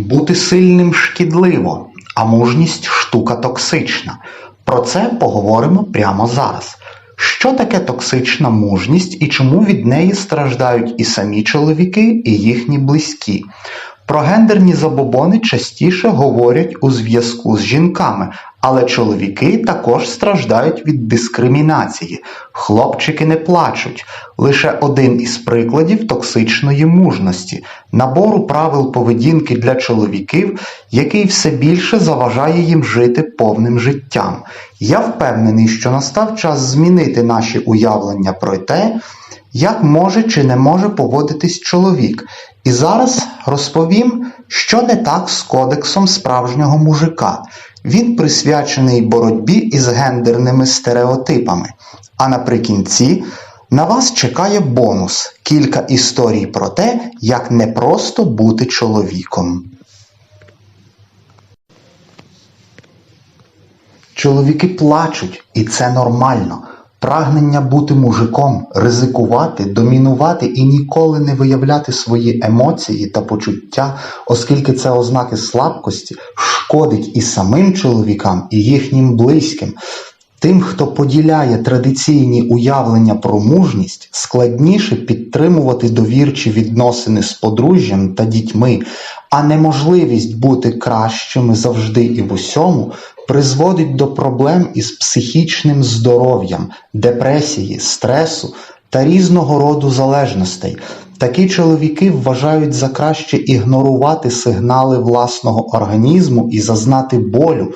Бути сильним шкідливо, а мужність штука токсична. Про це поговоримо прямо зараз. Що таке токсична мужність і чому від неї страждають і самі чоловіки, і їхні близькі? Про гендерні забобони частіше говорять у зв'язку з жінками, але чоловіки також страждають від дискримінації. Хлопчики не плачуть. Лише один із прикладів токсичної мужності, набору правил поведінки для чоловіків, який все більше заважає їм жити повним життям. Я впевнений, що настав час змінити наші уявлення про те, як може чи не може поводитись чоловік. І зараз розповім, що не так з кодексом справжнього мужика. Він присвячений боротьбі із гендерними стереотипами. А наприкінці на вас чекає бонус кілька історій про те, як не просто бути чоловіком. Чоловіки плачуть, і це нормально. Прагнення бути мужиком, ризикувати, домінувати і ніколи не виявляти свої емоції та почуття, оскільки це ознаки слабкості, шкодить і самим чоловікам, і їхнім близьким. Тим, хто поділяє традиційні уявлення про мужність, складніше підтримувати довірчі відносини з подружжям та дітьми, а неможливість бути кращими завжди і в усьому призводить до проблем із психічним здоров'ям, депресії, стресу та різного роду залежностей. Такі чоловіки вважають за краще ігнорувати сигнали власного організму і зазнати болю,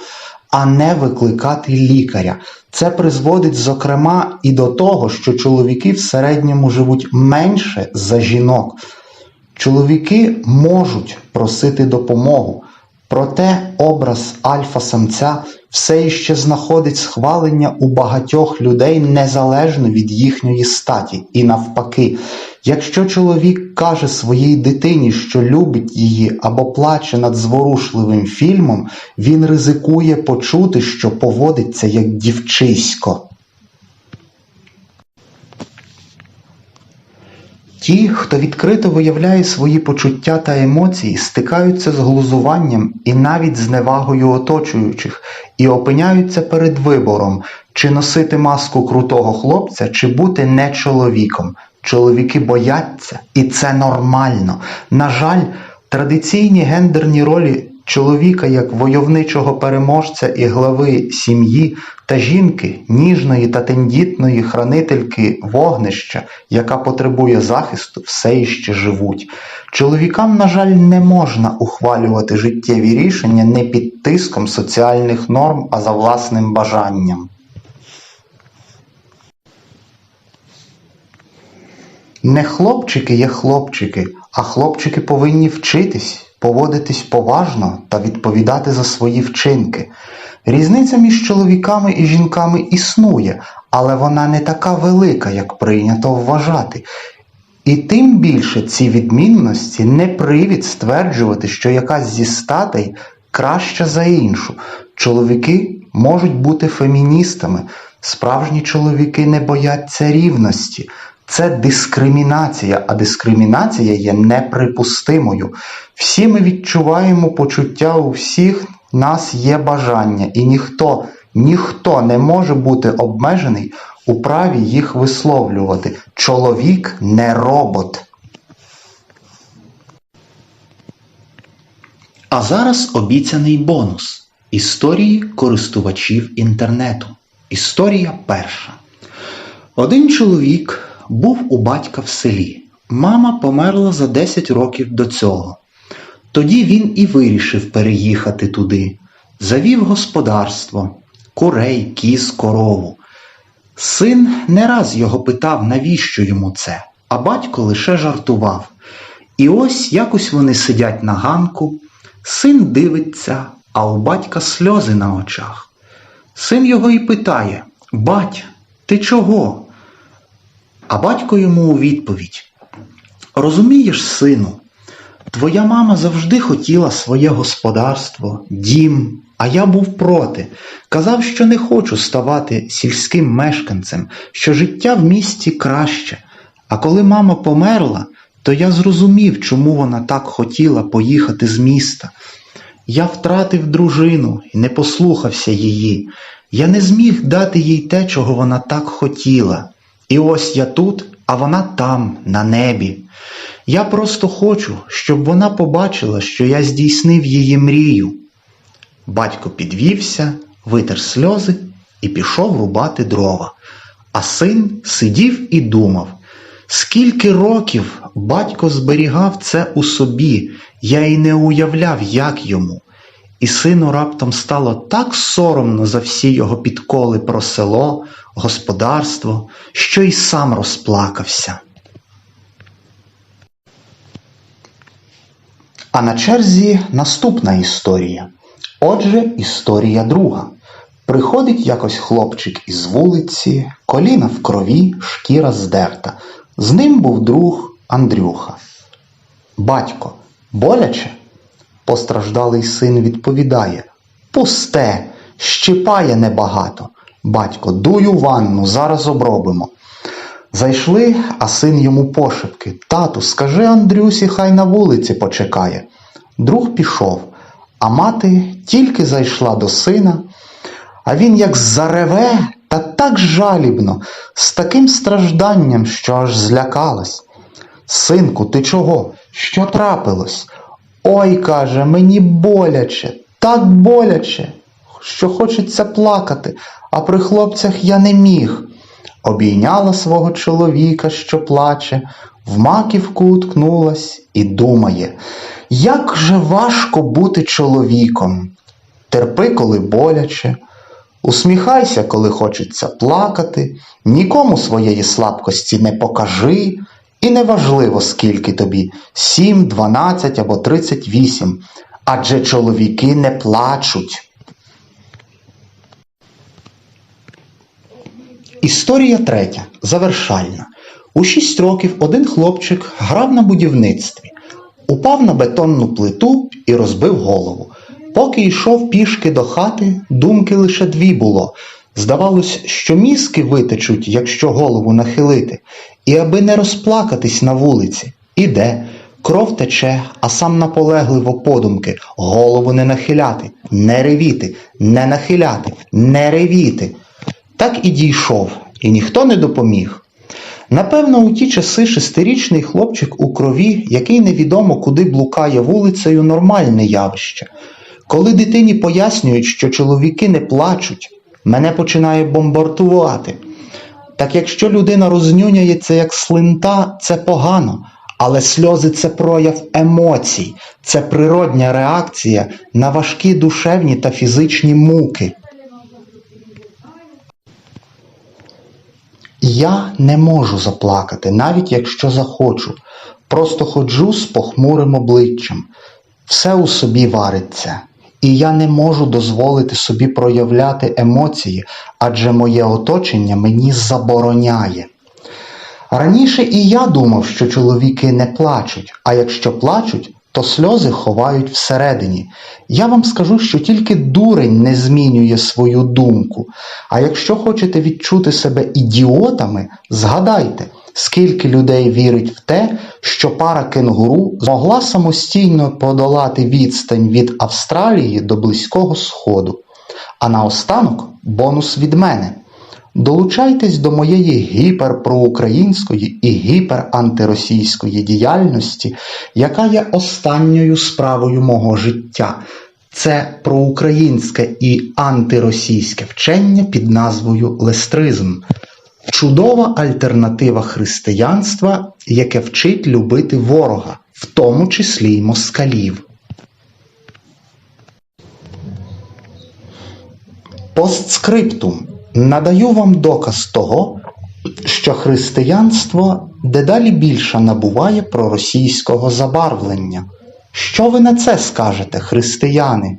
а не викликати лікаря. Це призводить, зокрема, і до того, що чоловіки в середньому живуть менше за жінок. Чоловіки можуть просити допомогу, проте образ альфа-самця все іще знаходить схвалення у багатьох людей незалежно від їхньої статі. І навпаки, якщо чоловік каже своїй дитині, що любить її або плаче над зворушливим фільмом, він ризикує почути, що поводиться як дівчисько. Ті, хто відкрито виявляє свої почуття та емоції, стикаються з глузуванням і навіть з невагою оточуючих, і опиняються перед вибором, чи носити маску крутого хлопця, чи бути не чоловіком. Чоловіки бояться, і це нормально. На жаль, традиційні гендерні ролі чоловіка як войовничого переможця і глави сім'ї та жінки, ніжної та тендітної хранительки вогнища, яка потребує захисту, все іще живуть. Чоловікам, на жаль, не можна ухвалювати життєві рішення не під тиском соціальних норм, а за власним бажанням. Не хлопчики є хлопчики, а хлопчики повинні вчитись, поводитись поважно та відповідати за свої вчинки. Різниця між чоловіками і жінками існує, але вона не така велика, як прийнято вважати. І тим більше ці відмінності не привід стверджувати, що якась зі статей краща за іншу. Чоловіки можуть бути феміністами, справжні чоловіки не бояться рівності. Це дискримінація, а дискримінація є неприпустимою. Всі ми відчуваємо почуття у всіх нас є бажання, і ніхто, ніхто не може бути обмежений у праві їх висловлювати. Чоловік не робот. А зараз обіцяний бонус історії користувачів інтернету. Історія перша. Один чоловік був у батька в селі. Мама померла за 10 років до цього. Тоді він і вирішив переїхати туди. Завів господарство, курей, кіз, корову. Син не раз його питав, навіщо йому це, а батько лише жартував. І ось якось вони сидять на ганку, син дивиться, а у батька сльози на очах. Син його і питає Бать, ти чого? А батько йому у відповідь Розумієш, сину, твоя мама завжди хотіла своє господарство, дім, а я був проти. Казав, що не хочу ставати сільським мешканцем, що життя в місті краще. А коли мама померла, то я зрозумів, чому вона так хотіла поїхати з міста. Я втратив дружину і не послухався її. Я не зміг дати їй те, чого вона так хотіла. І ось я тут, а вона там, на небі. Я просто хочу, щоб вона побачила, що я здійснив її мрію. Батько підвівся, витер сльози і пішов рубати дрова. А син сидів і думав, скільки років батько зберігав це у собі, я й не уявляв, як йому. І сину раптом стало так соромно за всі його підколи про село, господарство, що й сам розплакався. А на черзі наступна історія. Отже, історія друга. Приходить якось хлопчик із вулиці, коліна в крові, шкіра здерта. З ним був друг Андрюха. Батько, боляче? Постраждалий син відповідає. Пусте, щипає небагато. Батько, дую ванну, зараз обробимо. Зайшли, а син йому пошепки. Тату, скажи Андрюсі, хай на вулиці почекає. Друг пішов, а мати тільки зайшла до сина, а він як зареве та так жалібно, з таким стражданням, що аж злякалась. Синку, ти чого? Що трапилось? Ой, каже, мені боляче, так боляче, що хочеться плакати, а при хлопцях я не міг. Обійняла свого чоловіка, що плаче, в маківку уткнулась і думає, як же важко бути чоловіком. Терпи, коли боляче, усміхайся, коли хочеться плакати, нікому своєї слабкості не покажи, і неважливо, скільки тобі 7, 12 або 38, адже чоловіки не плачуть. Історія третя, завершальна. У шість років один хлопчик грав на будівництві, упав на бетонну плиту і розбив голову. Поки йшов пішки до хати, думки лише дві було. Здавалось, що мізки витечуть, якщо голову нахилити, і аби не розплакатись на вулиці. Іде, кров тече, а сам наполегливо подумки голову не нахиляти, не ревіти, не нахиляти, не ревіти. Так і дійшов, і ніхто не допоміг. Напевно, у ті часи шестирічний хлопчик у крові, який невідомо куди блукає вулицею, нормальне явище. Коли дитині пояснюють, що чоловіки не плачуть, мене починає бомбардувати. Так якщо людина рознюняється як слинта, це погано, але сльози це прояв емоцій, це природня реакція на важкі душевні та фізичні муки. Я не можу заплакати, навіть якщо захочу. Просто ходжу з похмурим обличчям. Все у собі вариться, і я не можу дозволити собі проявляти емоції, адже моє оточення мені забороняє. Раніше і я думав, що чоловіки не плачуть, а якщо плачуть, то сльози ховають всередині. Я вам скажу, що тільки дурень не змінює свою думку. А якщо хочете відчути себе ідіотами, згадайте, скільки людей вірить в те, що пара кенгуру змогла самостійно подолати відстань від Австралії до Близького Сходу. А наостанок бонус від мене. Долучайтесь до моєї гіперпроукраїнської і гіперантиросійської діяльності, яка є останньою справою мого життя. Це проукраїнське і антиросійське вчення під назвою лестризм. Чудова альтернатива християнства, яке вчить любити ворога, в тому числі й москалів. Постскриптум. Надаю вам доказ того, що християнство дедалі більше набуває проросійського забарвлення. Що ви на це скажете, християни?